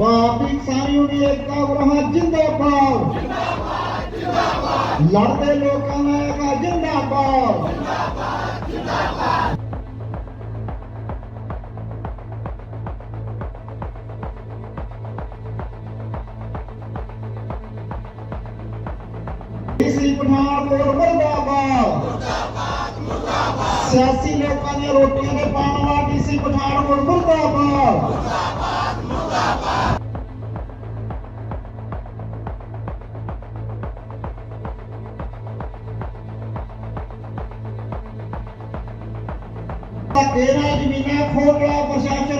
ਭਾਰਤੀ ਕਿਸਾਨ ਯੂਨੀਅਨ ਏਕਤਾ ਗ੍ਰਹ ਜਿੰਦਾਬਾਦ। ਜਿੰਦਾਬਾਦ ਜਿੰਦਾਬਾਦ ਲੜਦੇ ਲੋਕਾਂ ਦਾ ਏਕਾ ਜਿੰਦਾਬਾਦ। ਇਸੀ ਪਠਾਨਕੋਟ ਮੁਰਦਾਬਾਦ ਮੁਰਦਾਬਾਦ। ਮੁਰਦਾਬਾਦ ਸਿਆਸੀ ਲੋਕਾਂ ਦੀਆਂ ਰੋਟੀਆਂ ਦੇ ਪਾਣ ਵਾਲਾ ਡੀਸੀ ਪਠਾਨਕੋਟ ਮੁਰਦਾਬਾਦ। ਧੱਕੇ ਨਾਲ ਜ਼ਮੀਨਾਂ ਖੋਲ੍ਹਣਾ ਪ੍ਰਸ਼ਾਸਨ ਮੁਰਦਾਬਾਦ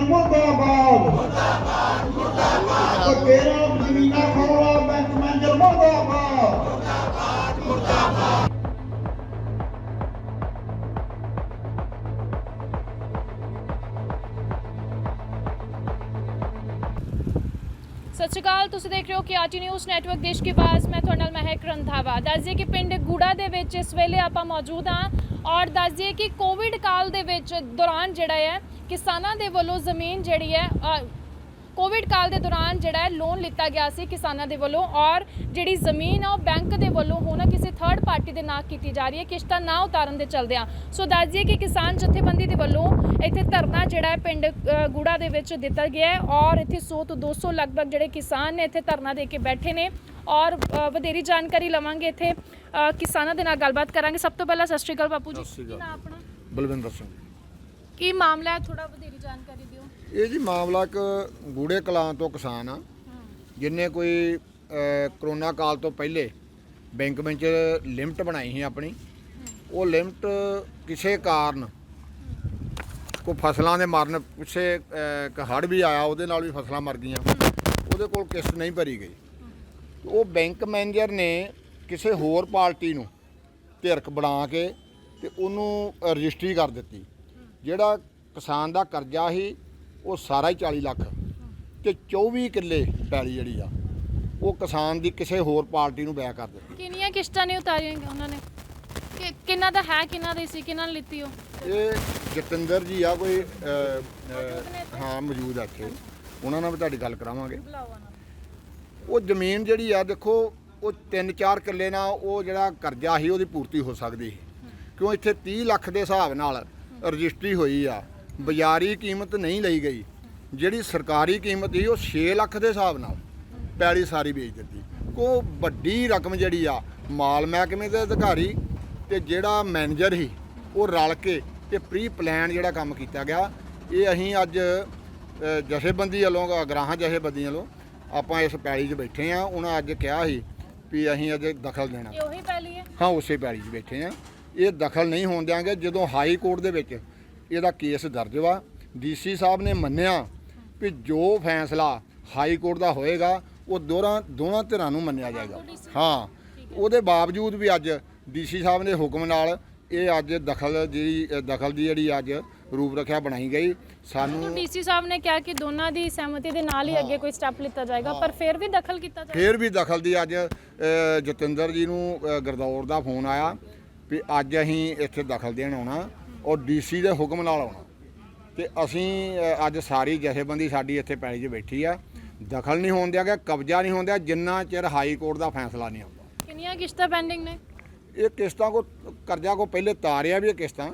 ਸਤਿ ਸ਼੍ਰੀ ਅਕਾਲ, ਤੁਸੀਂ ਦੇਖ ਰਹੇ ਹੋ ਕਿ ਆਰਟੀ ਨਿਊਜ਼ ਨੈਟਵਰਕ ਦੇਸ਼ ਕੀ ਆਵਾਜ਼। ਮੈਂ ਤੁਹਾਡੇ ਨਾਲ ਮਹਿਕ ਰੰਧਾਵਾ। ਦੱਸਦੇ ਕਿ ਪਿੰਡ ਗੂੜਾ ਦੇ ਵਿੱਚ ਇਸ ਵੇਲੇ ਆਪਾਂ ਮੌਜੂਦ ਹਾਂ ਔਰ ਦੱਸਦੇ ਕਿ ਕੋਵਿਡ ਕਾਲ ਦੇ ਵਿੱਚ ਦੌਰਾਨ ਜਿਹੜਾ ਹੈ ਕਿਸਾਨਾਂ ਦੇ ਵੱਲੋਂ ਜ਼ਮੀਨ ਜਿਹੜੀ ਹੈ ਕੋਵਿਡ ਕਾਲ ਦੇ ਦੌਰਾਨ ਜਿਹੜਾ ਲੋਨ ਲਿੱਤਾ ਗਿਆ ਸੀ ਕਿਸਾਨਾਂ ਦੇ ਵੱਲੋਂ ਔਰ ਜਿਹੜੀ ਜ਼ਮੀਨ ਆ ਉਹ ਬੈਂਕ ਦੇ ਵੱਲੋਂ ਹੁਣ ਕਿਸੇ ਥਰਡ ਪਾਰਟੀ ਦੇ ਨਾਂ ਕੀਤੀ ਜਾ ਰਹੀ ਹੈ। ਕਿਸ਼ਤਾਂ ਨਾ ਉਤਾਰਨ ਦੇ ਚਲਦਿਆਂ। ਸੋ ਦੱਸ ਦਈਏ ਕਿ ਕਿਸਾਨ ਜਥੇਬੰਦੀ ਦੇ ਵੱਲੋਂ ਇੱਥੇ ਧਰਨਾ ਜਿਹੜਾ ਹੈ ਪਿੰਡ ਗੂੜਾ ਦੇ ਵਿੱਚ ਦਿੱਤਾ ਗਿਆ ਹੈ ਔਰ ਇੱਥੇ 100 ਤੋਂ 200 ਲਗਭਗ ਜਿਹੜੇ ਕਿਸਾਨ ਨੇ ਇੱਥੇ ਧਰਨਾ ਦੇ ਕੇ ਬੈਠੇ ਨੇ ਔਰ ਵਧੇਰੀ ਜਾਣਕਾਰੀ ਲਵਾਂਗੇ ਇੱਥੇ। ਕਿਸਾਨਾਂ ਦੇ ਨਾਲ ਗੱਲਬਾਤ ਕਰਾਂਗੇ। ਸਭ ਤੋਂ ਪਹਿਲਾਂ ਸਤਿ ਸ਼੍ਰੀ ਅਕਾਲ ਬਾਪੂ ਜੀ। ਕੀ। ਨਾਮ ਆਪਣਾ? ਬਲਵਿੰਦਰ ਸਿੰਘ। ਕੀ ਮਾਮਲਾ ਹੈ? ਥੋੜਾ ਵਧੇਰੀ ਜਾਣਕਾਰੀ ਦਿਓ। ਇਹ ਜੀ ਮਾਮਲਾ ਇੱਕ ਗੂੜੇ ਕਲਾਂ ਤੋਂ ਕਿਸਾਨ ਆ। ਜਿਨੇ ਕੋਈ ਕਰੋਨਾ ਕਾਲ ਤੋਂ ਪਹਿਲੇ ਬੈਂਕ ਵਿੱਚ ਲਿਮਟ ਬਣਾਈ ਸੀ ਆਪਣੀ ਉਹ ਲਿਮਟ ਕਿਸੇ ਕਾਰਨ ਕੋਈ ਫਸਲਾਂ ਦੇ ਮਰਨ ਪਿੱਛੇ ਅਹ, ਹੜ੍ਹ ਵੀ ਆਇਆ ਉਹਦੇ ਨਾਲ ਵੀ ਫਸਲਾਂ ਮਰ ਗਈਆਂ। ਉਹਦੇ ਕੋਲ ਕਿਸ਼ਤ ਨਹੀਂ ਭਰੀ ਗਈ। ਉਹ ਬੈਂਕ ਮੈਨੇਜਰ ਨੇ ਕਿਸੇ ਹੋਰ ਪਾਰਟੀ ਨੂੰ ਧਿਰਕ ਬਣਾ ਕੇ ਤੇ ਉਹਨੂੰ ਰਜਿਸਟਰੀ ਕਰ ਦਿੱਤੀ। ਜਿਹੜਾ ਕਿਸਾਨ ਦਾ ਕਰਜ਼ਾ ਸੀ ਉਹ ਸਾਰਾ ਹੀ 40 ਲੱਖ ਤੇ 24 ਕਿੱਲੇ ਪੈਲੀ ਜਿਹੜੀ ਆ ਉਹ ਕਿਸਾਨ ਦੀ ਕਿਸੇ ਹੋਰ ਪਾਰਟੀ ਨੂੰ ਬੈ ਕਰ ਦਿੱਤੀ। ਕਿੰਨੀਆਂ ਕਿਸ਼ਤਾਂ ਨੇ ਉਤਾਰੀਆਂ ਉਹਨਾਂ ਨੇ? ਕਿ ਕਿੰਨਾ ਦਾ ਹੈ ਕਿੰਨਾ ਦੀ ਸੀ ਕਿੰਨਾ ਨੇ ਲਿੱਤੀ ਉਹ? ਇਹ ਜਤਿੰਦਰ ਜੀ ਆ ਕੋਈ ਅਹ, ਅਹ, ਹਾਂ ਮੌਜੂਦ ਆ ਇੱਥੇ। ਉਹਨਾਂ ਨਾਲ ਵੀ ਤੁਹਾਡੀ ਗੱਲ ਕਰਾਵਾਂਗੇ। ਉਹ ਜ਼ਮੀਨ ਜਿਹੜੀ ਆ ਦੇਖੋ ਉਹ 3-4 ਕਿੱਲੇ ਨਾਲ ਉਹ ਜਿਹੜਾ ਕਰਜ਼ਾ ਸੀ ਉਹਦੀ ਪੂਰਤੀ ਹੋ ਸਕਦੀ ਸੀ। ਕਿਉਂ ਇੱਥੇ 30 ਲੱਖ ਦੇ ਹਿਸਾਬ ਨਾਲ ਰਜਿਸਟਰੀ ਹੋਈ ਆ ਬਾਜ਼ਾਰੀ ਕੀਮਤ ਨਹੀਂ ਲਈ ਗਈ। ਜਿਹੜੀ ਸਰਕਾਰੀ ਕੀਮਤ ਸੀ ਉਹ 6 ਲੱਖ ਦੇ ਹਿਸਾਬ ਨਾਲ ਪੈਲੀ ਸਾਰੀ ਵੇਚ ਦਿੱਤੀ। ਕੋ ਵੱਡੀ ਰਕਮ ਜਿਹੜੀ ਆ ਮਾਲ ਮਹਿਕਮੇ ਦੇ ਅਧਿਕਾਰੀ ਤੇ ਜਿਹੜਾ ਮੈਨੇਜਰ ਸੀ ਉਹ ਰਲ ਕੇ ਤੇ ਪ੍ਰੀ ਪਲਾਨ ਜਿਹੜਾ ਕੰਮ ਕੀਤਾ ਗਿਆ। ਇਹ ਅਸੀਂ ਅੱਜ ਜਥੇਬੰਦੀ ਵੱਲੋਂ ਗ੍ਰਾਹਾਂ ਜਥੇਬੰਦੀ ਵੱਲੋਂ ਆਪਾਂ ਇਸ ਪੈਲੀ 'ਚ ਬੈਠੇ ਆ। ਉਹਨਾਂ ਅੱਜ ਕਿਹਾ ਸੀ ਵੀ ਅਸੀਂ ਅੱਜ ਦਖਲ ਦੇਣਾ। ਇਹ ਉਹੀ ਪਹਿਲੀ ਹੈ? ਹਾਂ ਉਸੇ ਪੈਲੀ 'ਚ ਬੈਠੇ ਆ। ਇਹ ਦਖਲ ਨਹੀਂ ਹੋਣ ਦਿਆਂਗੇ। ਜਦੋਂ ਹਾਈ ਕੋਰਟ ਦੇ ਵਿੱਚ ਇਹਦਾ ਕੇਸ ਦਰਜ ਵਾ। ਡੀਸੀ ਸਾਹਿਬ ਨੇ ਮੰਨਿਆ ਵੀ ਜੋ ਫੈਸਲਾ ਹਾਈ ਕੋਰਟ ਦਾ ਹੋਏਗਾ ਉਹ ਦੋਹਾਂ ਦੋਵਾਂ ਧਿਰਾਂ ਨੂੰ ਮੰਨਿਆ ਜਾਏਗਾ। ਹਾਂ ਉਹਦੇ ਬਾਵਜੂਦ ਵੀ ਅੱਜ ਡੀਸੀ ਸਾਹਿਬ ਦੇ ਹੁਕਮ ਨਾਲ ਇਹ ਅੱਜ ਦਖਲ ਜਿਹੜੀ ਦਖਲ ਦੀ ਜਿਹੜੀ ਅੱਜ ਰੂਪ ਰੱਖਿਆ ਬਣਾਈ ਗਈ। ਸਾਨੂੰ ਡੀਸੀ ਸਾਹਿਬ ਨੇ ਕਿਹਾ ਕਿ ਦੋਨਾਂ ਦੀ ਸਹਿਮਤੀ ਦੇ ਨਾਲ ਹੀ ਅੱਗੇ ਕੋਈ ਸਟੈਪ ਲਿੱਤਾ ਜਾਏਗਾ ਪਰ ਫਿਰ ਵੀ ਦਖਲ ਕੀਤਾ ਜਾਏਗਾ? ਫੇਰ ਵੀ ਦਖਲ ਦੀ ਅੱਜ ਜਤਿੰਦਰ ਜੀ ਨੂੰ ਗਰਦੌਰ ਦਾ ਫੋਨ ਆਇਆ ਵੀ ਅੱਜ ਅਸੀਂ ਇੱਥੇ ਦਖਲ ਦੇਣ ਆਉਣਾ। ਔਰ ਡੀਸੀ ਦੇ ਹੁਕਮ ਨਾਲ ਆਉਣਾ। ਤੇ ਅਸੀਂ ਅੱਜ ਸਾਰੀ ਜਥੇਬੰਦੀ ਸਾਡੀ ਇੱਥੇ ਪੈਲੀ 'ਚ ਬੈਠੀ ਆ। ਦਖਲ ਨਹੀਂ ਹੋਣ ਦਿਆ ਗਿਆ ਕਬਜ਼ਾ ਨਹੀਂ ਹੋਣ ਦਿਆ ਜਿੰਨਾ ਚਿਰ ਹਾਈ ਕੋਰਟ ਦਾ ਫੈਸਲਾ ਨਹੀਂ ਆਉਂਦਾ। ਕਿੰਨੀਆਂ ਕਿਸ਼ਤਾਂ ਪੈਂਡਿੰਗ ਨੇ? ਇਹ ਕਿਸ਼ਤਾਂ ਕੋ ਕਰਜ਼ਾ ਕੋ ਪਹਿਲੇ ਤਾਰਿਆ ਵੀ ਇਹ ਕਿਸ਼ਤਾਂ।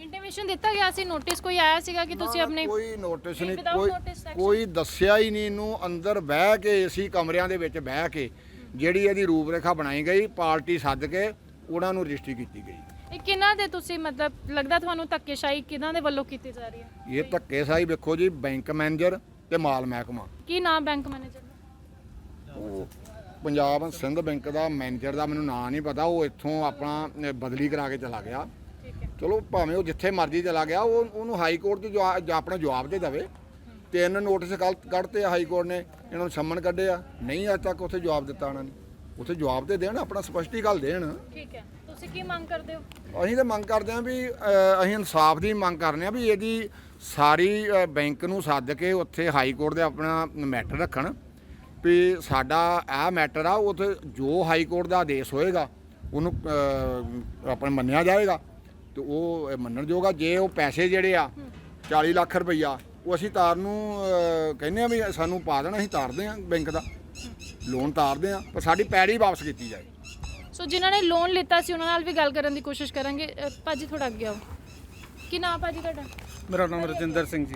ਇੰਟੀਮੇਸ਼ਨ ਦਿੱਤਾ ਗਿਆ ਸੀ ਨੋਟਿਸ ਕੋਈ ਆਇਆ ਸੀਗਾ ਕਿ ਤੁਸੀਂ ਆਪਣੇ ਕੋਈ ਨੋਟਿਸ ਨਹੀਂ ਕੋਈ? ਕੋਈ ਦੱਸਿਆ ਹੀ ਨਹੀਂ ਇਹਨੂੰ। ਅੰਦਰ ਬਹਿ ਕੇ ਏਸੀ ਕਮਰਿਆਂ ਦੇ ਵਿੱਚ ਬਹਿ ਕੇ ਜਿਹੜੀ ਇਹਦੀ ਰੂਪਰੇਖਾ ਬਣਾਈ ਗਈ ਪਾਰਟੀ ਸੱਦ ਕੇ ਉਹਨਾਂ ਨੂੰ ਰਜਿਸਟਰੀ ਕੀਤੀ ਗਈ। ਇਹ ਕਿਹਨਾਂ ਦੇ ਤੁਸੀਂ ਮਤਲਬ ਲੱਗਦਾ ਤੁਹਾਨੂੰ ਧੱਕੇਸ਼ਾਹੀ ਕਿਹਨਾਂ ਦੇ ਵੱਲੋਂ ਕੀਤੀ ਜਾ ਰਹੀ ਹੈ? ਇਹ ਧੱਕੇ ਸਾਈ ਵੇਖੋ ਜੀ ਬੈਂਕ ਮੈਨੇਜਰ ਤੇ ਮਾਲ ਮਹਿਕਮਾ। ਕੀ ਨਾਮ ਬੈਂਕ ਮੈਨੇਜਰ ਦਾ? ਉਹ ਪੰਜਾਬ ਸਿੰਧ ਬੈਂਕ ਦਾ ਮੈਨੇਜਰ ਦਾ ਮੈਨੂੰ ਨਾਂ ਨਹੀਂ ਪਤਾ ਉਹ ਇੱਥੋਂ ਆਪਣਾ ਅਹ, ਬਦਲੀ ਕਰਾ ਕੇ ਚਲਾ ਗਿਆ। ਠੀਕ ਹੈ। ਚਲੋ ਭਾਵੇਂ ਉਹ ਜਿੱਥੇ ਮਰਜ਼ੀ ਚਲਾ ਗਿਆ ਉਹ ਉਹਨੂੰ ਹਾਈ ਕੋਰਟ 'ਚ ਜਵਾ- ਜਾਂ ਆਪਣਾ ਜਵਾਬ ਦੇ ਦੇਵੇ। ਤਿੰਨ ਨੋਟਿਸ ਕੱਲ ਕੱਢਤੇ ਹਾਈ ਕੋਰਟ ਨੇ ਇਹਨਾਂ ਨੂੰ ਸੰਮਨ ਕੱਢੇ ਆ ਨਹੀਂ ਅੱਜ ਤੱਕ ਉੱਥੇ ਜਵਾਬ ਦਿੱਤਾ ਉਹਨਾਂ ਨੇ। ਉੱਥੇ ਜਵਾਬ ਤੇ ਦੇਣ ਆਪਣਾ ਸਪਸ਼ਟੀ ਗੱਲ ਦੇਣ। ਠੀਕ ਹੈ। ਤੁਸੀਂ ਕੀ ਮੰਗ ਕਰਦੇ ਹੋ? ਅਸੀਂ ਤਾਂ ਮੰਗ ਕਰਦੇ ਹਾਂ ਵੀ ਅਸੀਂ ਇਨਸਾਫ ਦੀ ਮੰਗ ਕਰਨੇ ਆ ਵੀ ਇਹਦੀ ਸਾਰੀ ਬੈਂਕ ਨੂੰ ਸੱਦ ਕੇ ਉੱਥੇ ਹਾਈ ਕੋਰਟ ਦੇ ਆਪਣਾ ਮੈਟਰ ਰੱਖਣ ਵੀ ਸਾਡਾ ਇਹ ਮੈਟਰ ਆ ਉੱਥੇ ਜੋ ਹਾਈ ਕੋਰਟ ਦਾ ਆਦੇਸ਼ ਹੋਏਗਾ ਉਹਨੂੰ ਅਹ, ਆਪਣਾ ਮੰਨਿਆ ਜਾਏਗਾ ਤੇ ਉਹ ਮੰਨਣ ਜੋਗਾ ਜੇ ਉਹ ਪੈਸੇ ਜਿਹੜੇ ਆ 40 ਲੱਖ ਰੁਪਈਆ ਉਹ ਅਸੀਂ ਤਾਰ ਨੂੰ ਕਹਿੰਦੇ ਆ ਵੀ ਸਾਨੂੰ ਪਾ ਦੇਣਾ ਅਸੀਂ ਤਾਰਦੇ ਆ ਬੈਂਕ ਦਾ। ਲੋਨ ਤਾਰਦੇ ਆ ਪਰ ਸਾਡੀ ਪੈੜੀ ਵਾਪਸ ਕੀਤੀ ਜਾਏ। ਸੋ ਜਿਨ੍ਹਾਂ ਨੇ ਲੋਨ ਲਿੱਤਾ ਸੀ ਉਹਨਾਂ ਨਾਲ ਵੀ ਗੱਲ ਕਰਨ ਦੀ ਕੋਸ਼ਿਸ਼ ਕਰਾਂਗੇ। ਅ, ਭਾਜੀ ਥੋੜਾ ਅੱਗੇ ਆਓ। ਕੀ ਨਾਮ ਭਾਜੀ ਤੁਹਾਡਾ? ਮੇਰਾ ਨਾਮ ਰਜਿੰਦਰ ਸਿੰਘ ਜੀ।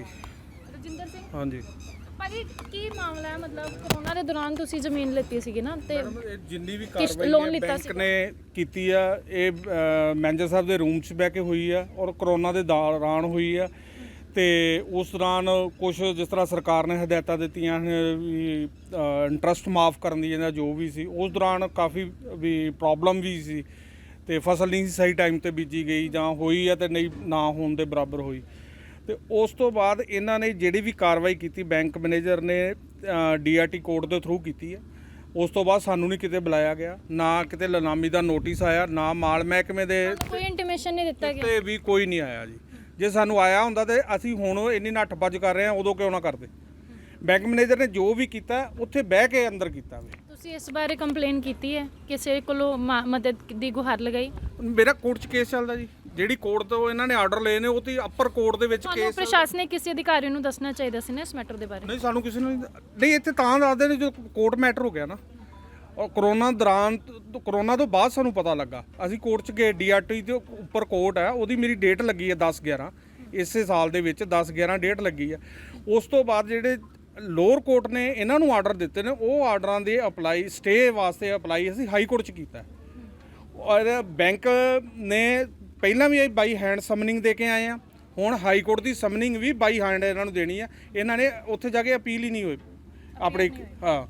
ਰਜਿੰਦਰ ਸਿੰਘ? ਹਾਂਜੀ। ਭਾਜੀ ਕੀ ਮਾਮਲਾ ਹੈ? ਮਤਲਬ ਕਰੋਨਾ ਦੇ ਦੌਰਾਨ ਤੁਸੀਂ ਜ਼ਮੀਨ ਲਿੱਤੀ ਸੀਗੀ ਨਾ ਤੇ ਜਿੰਨੀ ਵੀ ਕਿਸ਼ਤ ਕਾਰਵਾਈ loan ਹੈ ਲਿੱਤਾ ਬੈਂਕ। ਨੇ ਕੀਤੀ ਆ ਇਹ ਅ, ਮੈਨੇਜਰ ਸਾਹਿਬ ਦੇ ਰੂਮ 'ਚ ਬਹਿ ਕੇ ਹੋਈ ਆ ਔਰ ਕਰੋਨਾ ਦੇ ਦੌਰਾਨ ਹੋਈ ਆ। ਤੇ ਉਸ ਦੌਰਾਨ ਕੁਝ ਜਿਸ ਤਰ੍ਹਾਂ ਸਰਕਾਰ ਨੇ ਹਦਾਇਤਾਂ ਦਿੱਤੀਆਂ ਵੀ ਇੰਟਰਸਟ ਮਾਫ ਕਰਨ ਦੀ ਜਾਂ ਜੋ ਵੀ ਸੀ ਉਸ ਦੌਰਾਨ ਕਾਫੀ ਵੀ ਪ੍ਰੋਬਲਮ ਵੀ ਸੀ ਤੇ ਫਸਲ ਨਹੀਂ ਸੀ ਸਹੀ ਟਾਈਮ ਤੇ ਬੀਜੀ ਗਈ ਜਾਂ ਹੋਈ ਆ ਤੇ ਨਹੀਂ ਨਾ ਹੋਣ ਦੇ ਬਰਾਬਰ ਹੋਈ। ਤੇ ਉਸ ਤੋਂ ਬਾਅਦ ਇਹਨਾਂ ਨੇ ਜਿਹੜੀ ਵੀ ਕਾਰਵਾਈ ਕੀਤੀ ਬੈਂਕ ਮੈਨੇਜਰ ਨੇ ਡੀਆਰਟੀ ਕੋਡ ਦੇ ਥਰੂ ਕੀਤੀ ਹੈ ਉਸ ਤੋਂ ਬਾਅਦ ਸਾਨੂੰ ਨਹੀਂ ਕਿਤੇ ਬੁਲਾਇਆ ਗਿਆ ਨਾ ਕਿਤੇ ਲਨਾਮੀ ਦਾ ਨੋਟਿਸ ਆਇਆ ਨਾ ਮਾਲ ਮਹਿਕਮੇ ਦੇ ਕੋਈ ਇੰਟੀਮੇਸ਼ਨ ਨਹੀਂ ਦਿੱਤਾ ਗਿਆ। ਤੇ ਵੀ ਕੋਈ ਨਹੀਂ ਆਇਆ ਜੀ। ਜੇ ਸਾਨੂੰ ਆਇਆ ਹੁੰਦਾ ਤੇ ਅਸੀਂ ਹੁਣ ਇੰਨੀ ਨੱਠ ਭੱਜ ਕਰ ਰਹੇ ਹਾਂ ਉਦੋਂ ਕਿਉਂ ਨਾ ਕਰਦੇ? ਬੈਂਕ ਮੈਨੇਜਰ ਨੇ ਜੋ ਵੀ ਕੀਤਾ ਉੱਥੇ ਬਹਿ ਕੇ ਅੰਦਰ ਕੀਤਾ ਵੇ। ਤੁਸੀਂ ਇਸ ਬਾਰੇ ਕੰਪਲੇਨ ਕੀਤੀ ਹੈ? ਕਿਸੇ ਕੋਲੋਂ ਮਾ- ਮਦਦ ਦੀ ਗੁਹਾਰ ਲਗਾਈ? ਮੇਰਾ ਕੋਰਟ 'ਚ ਕੇਸ ਚੱਲਦਾ ਜੀ। ਜਿਹੜੀ ਕੋਰਟ ਤੋਂ ਇਹਨਾਂ ਨੇ ਆਰਡਰ ਲਏ ਨੇ ਉਹ ਤੇ ਅਪਰ ਕੋਰਟ ਦੇ ਵਿੱਚ ਤੁਹਾਨੂੰ ਕੇਸ ਪ੍ਰਸ਼ਾਸਨਿਕ ਕਿਸੇ ਅਧਿਕਾਰੀ ਨੂੰ ਦੱਸਣਾ ਚਾਹੀਦਾ ਸੀ ਨਾ ਇਸ ਮੈਟਰ ਦੇ ਬਾਰੇ? ਨਹੀਂ ਸਾਨੂੰ ਕਿਸੇ ਨੂੰ ਨਹੀਂ ਇੱਥੇ ਤਾਂ ਦੱਸਦੇ ਨੇ ਜਦੋਂ ਕੋਰਟ ਮੈਟਰ ਹੋ ਗਿਆ ਨਾ। ਔਰ ਕਰੋਨਾ ਦੌਰਾਨ ਕਰੋਨਾ ਤੋਂ ਬਾਅਦ ਸਾਨੂੰ ਪਤਾ ਲੱਗਾ। ਅਸੀਂ ਕੋਰਟ 'ਚ ਗਏ ਡੀਆਰਟੀ ਦੇ ਉੱਪਰ ਕੋਰਟ ਹੈ ਉਹਦੀ ਮੇਰੀ ਡੇਟ ਲੱਗੀ ਹੈ 10 11 ਇਸੇ ਸਾਲ ਦੇ ਵਿੱਚ 10 11 ਡੇਟ ਲੱਗੀ ਹੈ ਉਸ ਤੋਂ ਬਾਅਦ ਜਿਹੜੇ ਲੋਅਰ ਕੋਰਟ ਨੇ ਇਹਨਾਂ ਨੂੰ ਆਰਡਰ ਦਿੱਤੇ ਨੇ ਉਹ ਆਰਡਰਾਂ ਦੇ ਅਪਲਾਈ ਸਟੇ ਵਾਸਤੇ ਅਪਲਾਈ ਅਸੀਂ ਹਾਈ ਕੋਰਟ 'ਚ ਕੀਤਾ। ਔਰ ਬੈਂਕ ਨੇ ਪਹਿਲਾਂ ਵੀ ਬਾਈ ਹੈਂਡ ਸਮਨਿੰਗ ਦੇ ਕੇ ਆਏ ਆ। ਹੁਣ ਹਾਈ ਕੋਰਟ ਦੀ ਸਮਨਿੰਗ ਵੀ ਬਾਈ ਹੈਂਡ ਇਹਨਾਂ ਨੂੰ ਦੇਣੀ ਆ। ਇਹਨਾਂ ਨੇ ਉੱਥੇ ਜਾ ਕੇ ਅਪੀਲ ਹੀ ਨਹੀਂ ਹੋਈ ਆਪਣੇ ਹਾਂ।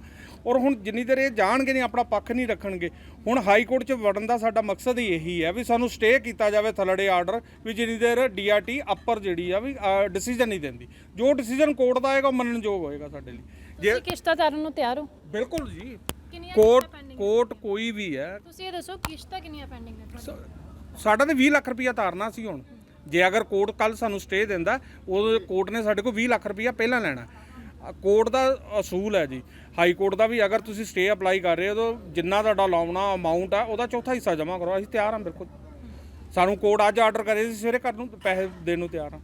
ਔਰ ਹੁਣ ਜਿੰਨੀ ਦੇਰ ਇਹ ਜਾਣਗੇ ਨਹੀਂ ਆਪਣਾ ਪੱਖ ਨਹੀਂ ਰੱਖਣਗੇ ਹੁਣ ਹਾਈ ਕੋਰਟ 'ਚ ਵੜਨ ਦਾ ਸਾਡਾ ਮਕਸਦ ਹੀ ਇਹੀ ਹੈ ਵੀ ਸਾਨੂੰ ਸਟੇ ਕੀਤਾ ਜਾਵੇ ਥਲੜੇ ਆਰਡਰ ਵੀ ਜਿੰਨੀ ਦੇਰ ਡੀਆਰਟੀ ਅੱਪਰ ਜਿਹੜੀ ਆ ਵੀ ਡਿਸੀਜਨ ਨਹੀਂ ਦਿੰਦੀ। ਜੋ ਡਿਸੀਜਨ ਕੋਰਟ ਦਾ ਆਏਗਾ ਮੰਨਣਯੋਗ ਹੋਏਗਾ ਸਾਡੇ ਲਈ। ਜੇ ਕਿਸ਼ਤਾਂ ਤਾਰਨ ਨੂੰ ਤਿਆਰ ਹੋ? ਬਿਲਕੁਲ ਜੀ। ਕੋਰਟ ਕੋਰਟ ਕੋਈ ਵੀ ਹੈ। ਤੁਸੀਂ ਇਹ ਦੱਸੋ ਕਿਸ਼ਤਾਂ ਕਿੰਨੀਆਂ ਪੈਂਡਿੰਗ ਨੇ? ਸਾਡਾ ਤੇ 20 ਲੱਖ ਰੁਪਇਆ ਤਾਰਨਾ ਸੀ ਹੁਣ। ਜੇ ਅਗਰ ਕੋਰਟ ਕੱਲ ਸਾਨੂੰ ਸਟੇ ਦਿੰਦਾ ਉਹ ਕੋਰਟ ਨੇ ਸਾਡੇ ਕੋਲ 20 ਲੱਖ ਰੁਪਇਆ ਪਹਿਲਾਂ ਲੈਣਾ। ਕੋਰਟ ਦਾ ਅਸੂਲ ਹੈ ਜੀ। ਹਾਈ ਕੋਰਟ ਦਾ ਵੀ ਅਗਰ ਤੁਸੀਂ ਸਟੇ ਅਪਲਾਈ ਕਰ ਰਹੇ ਹੋ ਤਾਂ ਜਿੰਨਾ ਤੁਹਾਡਾ ਲਾਉਣਾ ਅਮਾਉਂਟ ਆ, ਉਹਦਾ ਚੌਥਾ ਹਿੱਸਾ ਜਮ੍ਹਾਂ ਕਰੋ। ਅਸੀਂ ਤਿਆਰ ਹਾਂ ਬਿਲਕੁਲ। ਸਾਨੂੰ ਕੋਰਟ ਅੱਜ ਆਰਡਰ ਕਰੇ ਸੀ, ਸਵੇਰੇ ਘਰ ਨੂੰ ਪੈਸੇ ਦੇਣ ਨੂੰ ਤਿਆਰ ਹਾਂ।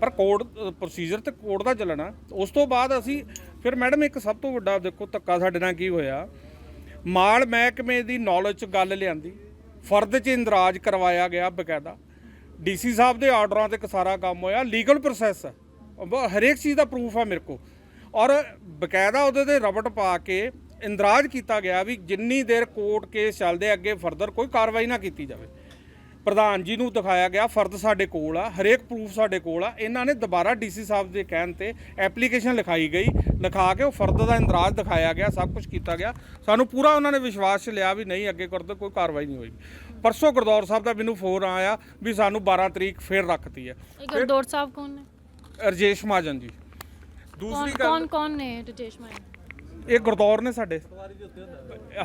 ਪਰ ਕੋਰਟ ਪ੍ਰੋਸੀਜਰ ਤੇ ਕੋਰਟ ਦਾ ਚੱਲਣਾ। ਉਸ ਤੋਂ ਬਾਅਦ ਅਸੀਂ ਫਿਰ ਮੈਡਮ ਇੱਕ ਸਭ ਤੋਂ ਵੱਡਾ ਦੇਖੋ ਧੱਕਾ ਸਾਡੇ ਨਾਲ ਕੀ ਹੋਇਆ। ਮਾਲ ਮਹਿਕਮੇ ਦੀ ਨੌਲੇਜ ਚ ਗੱਲ ਲਿਆਂਦੀ। ਫਰਦ ਚ ਇੰਦਰਾਜ ਕਰਵਾਇਆ ਗਿਆ ਬਕਾਇਦਾ। ਡੀਸੀ ਸਾਹਿਬ ਦੇ ਆਰਡਰਾਂ ਤੇ ਇੱਕ ਸਾਰਾ ਕੰਮ ਹੋਇਆ। ਲੀਗਲ ਪ੍ਰੋਸੈਸ ਹੈ। ਹਰੇਕ ਚੀਜ਼ ਦਾ ਪ੍ਰੂਫ ਹੈ ਮੇਰੇ ਕੋਲ। ਔਰ ਬਕਾਇਦਾ ਉਹਦੇ ਤੇ ਰਬਟ ਪਾ ਕੇ ਇੰਦਰਾਜ ਕੀਤਾ ਗਿਆ ਵੀ ਜਿੰਨੀ ਦੇਰ ਕੋਰਟ ਕੇਸ ਚੱਲਦੇ ਅੱਗੇ ਫਰਦਰ ਕੋਈ ਕਾਰਵਾਈ ਨਾ ਕੀਤੀ ਜਾਵੇ। ਪ੍ਰਧਾਨ ਜੀ ਨੂੰ ਦਿਖਾਇਆ ਗਿਆ ਫਰਦ ਸਾਡੇ ਕੋਲ ਆ ਹਰੇਕ ਪ੍ਰੂਫ ਸਾਡੇ ਕੋਲ ਆ। ਇਹਨਾਂ ਨੇ ਦੁਬਾਰਾ ਡੀਸੀ ਸਾਹਿਬ ਦੇ ਕਹਿਣ ਤੇ ਐਪਲੀਕੇਸ਼ਨ ਲਿਖਾਈ ਗਈ। ਲਿਖਾ ਕੇ ਉਹ ਫਰਦ ਦਾ ਇੰਦਰਾਜ ਦਿਖਾਇਆ ਗਿਆ ਸਭ ਕੁਝ ਕੀਤਾ ਗਿਆ। ਸਾਨੂੰ ਪੂਰਾ ਉਹਨਾਂ ਨੇ ਵਿਸ਼ਵਾਸ 'ਚ ਲਿਆ ਵੀ ਨਹੀਂ ਅੱਗੇ ਕਰਦੇ ਕੋਈ ਕਾਰਵਾਈ ਨਹੀਂ ਹੋਏਗੀ ਪਰਸੋਂ ਗੁਰਦੌਰ ਸਾਹਿਬ ਦਾ ਮੈਨੂੰ ਫੋਨ ਆਇਆ ਵੀ ਸਾਨੂੰ 12 ਤਰੀਕ ਫੇਰ ਰੱਖਤੀ ਹੈ। ਗੁਰਦੌਰ ਸਾਹਿਬ ਕੌਣ ਨੇ? ਰਜੇਸ਼ ਮਹਾਜਨ ਜੀ। ਦੂਸਰੀ ਕੌਣ ਗੱਲ ਕੌਣ ਨੇ ਰਜੇਸ਼ ਮਾਨ ਇਹ ਗੁਰਦੌਰ ਨੇ ਸਾਡੇ।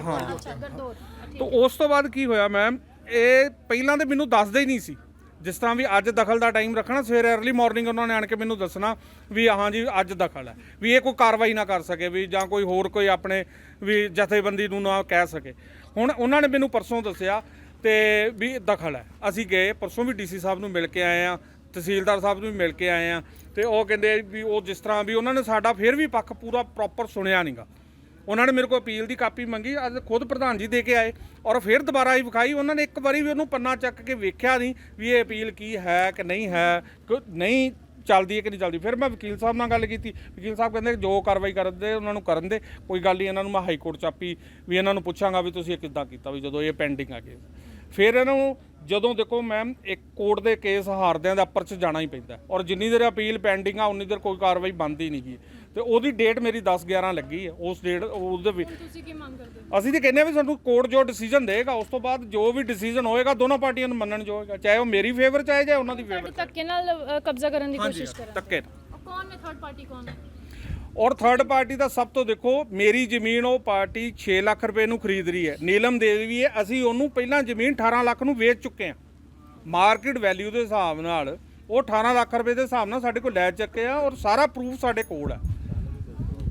ਹਾਂ। ਅੱਛਾ ਗੁਰਦੌਰ। ਤਾਂ ਉਸ ਤੋਂ ਬਾਅਦ ਕੀ ਹੋਇਆ ਮੈਮ ਇਹ ਪਹਿਲਾਂ ਤੇ ਮੈਨੂੰ ਦੱਸਦੇ ਹੀ ਨਹੀਂ ਸੀ। ਜਿਸ ਤਰ੍ਹਾਂ ਵੀ ਅੱਜ ਦਖਲ ਦਾ ਟਾਈਮ ਰੱਖਣਾ ਸਵੇਰੇ अर्ਲੀ ਮਾਰਨਿੰਗ ਉਹਨਾਂ ਨੇ ਆਣ ਕੇ ਮੈਨੂੰ ਦੱਸਣਾ ਵੀ ਹਾਂ ਜੀ ਅੱਜ ਦਖਲ ਹੈ। ਵੀ ਇਹ ਕੋਈ ਕਾਰਵਾਈ ਨਾ ਕਰ ਸਕੇ ਵੀ ਜਾਂ ਕੋਈ ਹੋਰ ਕੋਈ ਆਪਣੇ ਵੀ ਜਥੇਬੰਦੀ ਨੂੰ ਨਾ ਕਹਿ ਸਕੇ। ਹੁਣ ਉਹਨਾਂ ਨੇ ਮੈਨੂੰ ਪਰਸੋਂ ਦੱਸਿਆ ਤੇ ਵੀ ਦਖਲ ਹੈ। ਅਸੀਂ ਗਏ ਪਰਸੋਂ ਵੀ ਡੀਸੀ ਸਾਹਿਬ ਨੂੰ ਮਿਲ ਕੇ ਆਏ ਆ ਤਹਿਸੀਲਦਾਰ ਸਾਹਿਬ ਨੂੰ ਵੀ ਮਿਲ ਕੇ ਆਏ ਆ ਤੇ ਉਹ ਕਹਿੰਦੇ ਵੀ ਉਹ ਜਿਸ ਤਰ੍ਹਾਂ ਵੀ ਉਹਨਾਂ ਨੇ ਸਾਡਾ ਫਿਰ ਵੀ ਪੱਖ ਪੂਰਾ ਪ੍ਰੋਪਰ ਸੁਣਿਆ ਨਹੀਂਗਾ ਉਹਨਾਂ ਨੇ ਮੇਰੇ ਕੋਲ ਅਪੀਲ ਦੀ ਕਾਪੀ ਮੰਗੀ, ਅੱਜ ਖੁਦ ਪ੍ਰਧਾਨ ਜੀ ਦੇ ਕੇ ਆਏ ਔਰ ਫਿਰ ਦੁਬਾਰਾ ਹੀ ਵਿਖਾਈ, ਉਹਨਾਂ ਨੇ ਇੱਕ ਵਾਰੀ ਵੀ ਉਹਨੂੰ ਪੰਨਾ ਚੱਕ ਕੇ ਵੇਖਿਆ ਨਹੀਂ ਵੀ ਇਹ ਅਪੀਲ ਕੀ ਹੈ ਕਿ ਨਹੀਂ ਹੈ, ਕਿ ਨਹੀਂ ਚੱਲਦੀ ਹੈ ਕਿ ਨਹੀਂ ਚੱਲਦੀ। ਫਿਰ ਮੈਂ ਵਕੀਲ ਸਾਹਿਬ ਨਾਲ ਗੱਲ ਕੀਤੀ। ਵਕੀਲ ਸਾਹਿਬ ਕਹਿੰਦੇ ਜੋ ਕਾਰਵਾਈ ਕਰਦੇ, ਉਹਨਾਂ ਨੂੰ ਕਰਨ ਦੇ, ਕੋਈ ਗੱਲ ਨਹੀਂ, ਇਹਨਾਂ ਨੂੰ ਮੈਂ ਹਾਈ ਕੋਰਟ ਚਾਪੀ ਵੀ ਇਹਨਾਂ ਨੂੰ ਪੁੱਛਾਂਗਾ ਵੀ ਤੁਸੀਂ ਇਹ ਕਿੱਦਾਂ ਕੀਤਾ, ਵੀ ਜਦੋਂ ਇਹ ਪੈਂਡਿੰਗ ਆ ਕੇ ਫਿਰ ਇਹਨਾਂ ਨੂੰ ਜਦੋਂ ਦੇਖੋ ਮੈਮ ਇੱਕ ਕੋਰਟ ਦੇ ਕੇਸ ਹਾਰਦਿਆਂ ਦਾ ਅੱਪਰ 'ਚ ਜਾਣਾ ਹੀ ਪੈਂਦਾ ਔਰ ਜਿੰਨੀ ਦੇਰ ਅਪੀਲ ਪੈਂਡਿੰਗ ਆ ਉਨੀ ਦੇਰ ਕੋਈ ਕਾਰਵਾਈ ਬੰਦ ਹੀ ਨਹੀਂ ਗਈ। ਤੇ ਉਹਦੀ ਡੇਟ ਮੇਰੀ 10 11 ਲੱਗੀ ਹੈ। ਉਸ ਡੇਟ ਉਹਦੇ ਵਿੱਚ ਤੁਸੀਂ ਕੀ ਮੰਗ ਕਰਦੇ ਹੋ? ਅਸੀਂ ਤੇ ਕਹਿੰਦੇ ਆ ਵੀ ਸਾਨੂੰ ਕੋਰਟ ਜੋ ਡਿਸੀਜਨ ਦੇਗਾ ਉਸ ਤੋਂ ਬਾਅਦ ਜੋ ਵੀ ਡਿਸੀਜਨ ਹੋਏਗਾ ਦੋਨੋਂ ਪਾਰਟੀਆਂ ਨੂੰ ਮੰਨਣ ਹੋਏਗਾ ਚਾਹੇ ਉਹ ਮੇਰੀ ਫੇਵਰ ਚਾਹੇ ਜਾਂ ਉਹਨਾਂ ਦੀ ਫੇਵਰ ਧੱਕੇ ਨਾਲ ਕਬਜ਼ਾ ਕਰਨ ਦੀ ਕੋਸ਼ਿਸ਼ ਕਰਨ ਤੱਕੇ ਉਹ ਕੌਣ ਨੇ? ਥਰਡ ਪਾਰਟੀ ਕੌਣ ਹੈ? ਔਰ ਥਰਡ ਪਾਰਟੀ ਦਾ ਸਭ ਤੋਂ ਦੇਖੋ ਮੇਰੀ ਜ਼ਮੀਨ ਉਹ ਪਾਰਟੀ 6 ਲੱਖ ਰੁਪਏ ਨੂੰ ਖਰੀਦ ਰਹੀ ਹੈ। ਨੀਲਮ ਦੇਵੀ ਹੈ ਅਸੀਂ ਉਹਨੂੰ ਪਹਿਲਾਂ ਜ਼ਮੀਨ 18 ਲੱਖ ਨੂੰ ਵੇਚ ਚੁੱਕੇ ਹਾਂ। ਮਾਰਕੀਟ ਵੈਲਿਊ ਦੇ ਹਿਸਾਬ ਨਾਲ ਉਹ 18 ਲੱਖ ਰੁਪਏ ਦੇ ਹਿਸਾਬ ਨਾਲ ਸਾਡੇ ਕੋਲ ਲੈ ਚੱਕੇ ਆ ਔਰ ਸਾਰਾ ਪ੍ਰੂਫ ਸਾਡੇ ਕੋਲ ਹੈ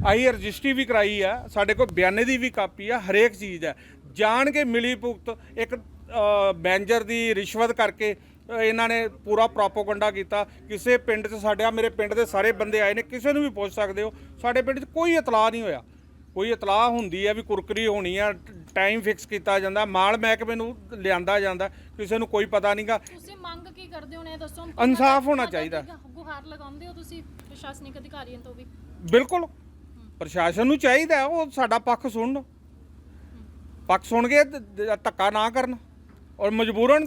ਆਈ ਰਜਿਸਟਰੀ ਵੀ ਕਰਾਈ ਆ ਸਾਡੇ ਕੋਲ ਬਿਆਨੇ ਦੀ ਵੀ ਕਾਪੀ ਆ ਹਰੇਕ ਚੀਜ਼ ਹੈ ਜਾਣ ਕੇ ਮਿਲੀ ਭੁਗਤ ਇੱਕ ਅ, ਮੈਨੇਜਰ ਦੀ ਰਿਸ਼ਵਤ ਕਰਕੇ ਇਹਨਾਂ ਨੇ ਪੂਰਾ ਪ੍ਰੋਪੋਗੰਡਾ ਕੀਤਾ। ਕਿਸੇ ਪਿੰਡ 'ਚ ਸਾਡੇ ਆ ਮੇਰੇ ਪਿੰਡ ਦੇ ਸਾਰੇ ਬੰਦੇ ਆਏ ਨੇ ਕਿਸੇ ਨੂੰ ਵੀ ਪੁੱਛ ਸਕਦੇ ਹੋ। ਸਾਡੇ ਪਿੰਡ 'ਚ ਕੋਈ ਇਤਲਾਹ ਨਹੀਂ ਹੋਇਆ। ਕੋਈ ਇਤਲਾਹ ਹੁੰਦੀ ਹੈ ਵੀ ਕੁਰਕਰੀ ਹੋਣੀ ਆ ਟਾਈਮ ਫਿਕਸ ਕੀਤਾ ਜਾਂਦਾ ਮਾਲ ਮਹਿਕਮੇ ਨੂੰ ਲਿਆਂਦਾ ਜਾਂਦਾ ਕਿਸੇ ਨੂੰ ਕੋਈ ਪਤਾ ਨਹੀਂਗਾ ਤੁਸੀਂ ਮੰਗ ਕੀ ਕਰਦੇ ਹੋ ਨੇ ਦੱਸੋ? ਇਨਸਾਫ ਹੋਣਾ ਚਾਹੀਦਾ। ਗੁਹਾਰ ਲਗਾਉਂਦੇ ਹੋ ਤੁਸੀਂ ਪ੍ਰਸ਼ਾਸਨਿਕ ਅਧਿਕਾਰੀਆਂ ਤੋਂ ਵੀ? ਬਿਲਕੁਲ। ਪ੍ਰਸ਼ਾਸਨ ਨੂੰ ਚਾਹੀਦਾ ਉਹ ਸਾਡਾ ਪੱਖ ਸੁਣਨ। ਪੱਖ ਸੁਣ ਕੇ ਧੱਕਾ ਨਾ ਕਰਨ। ਔਰ ਮਜਬੂਰਨ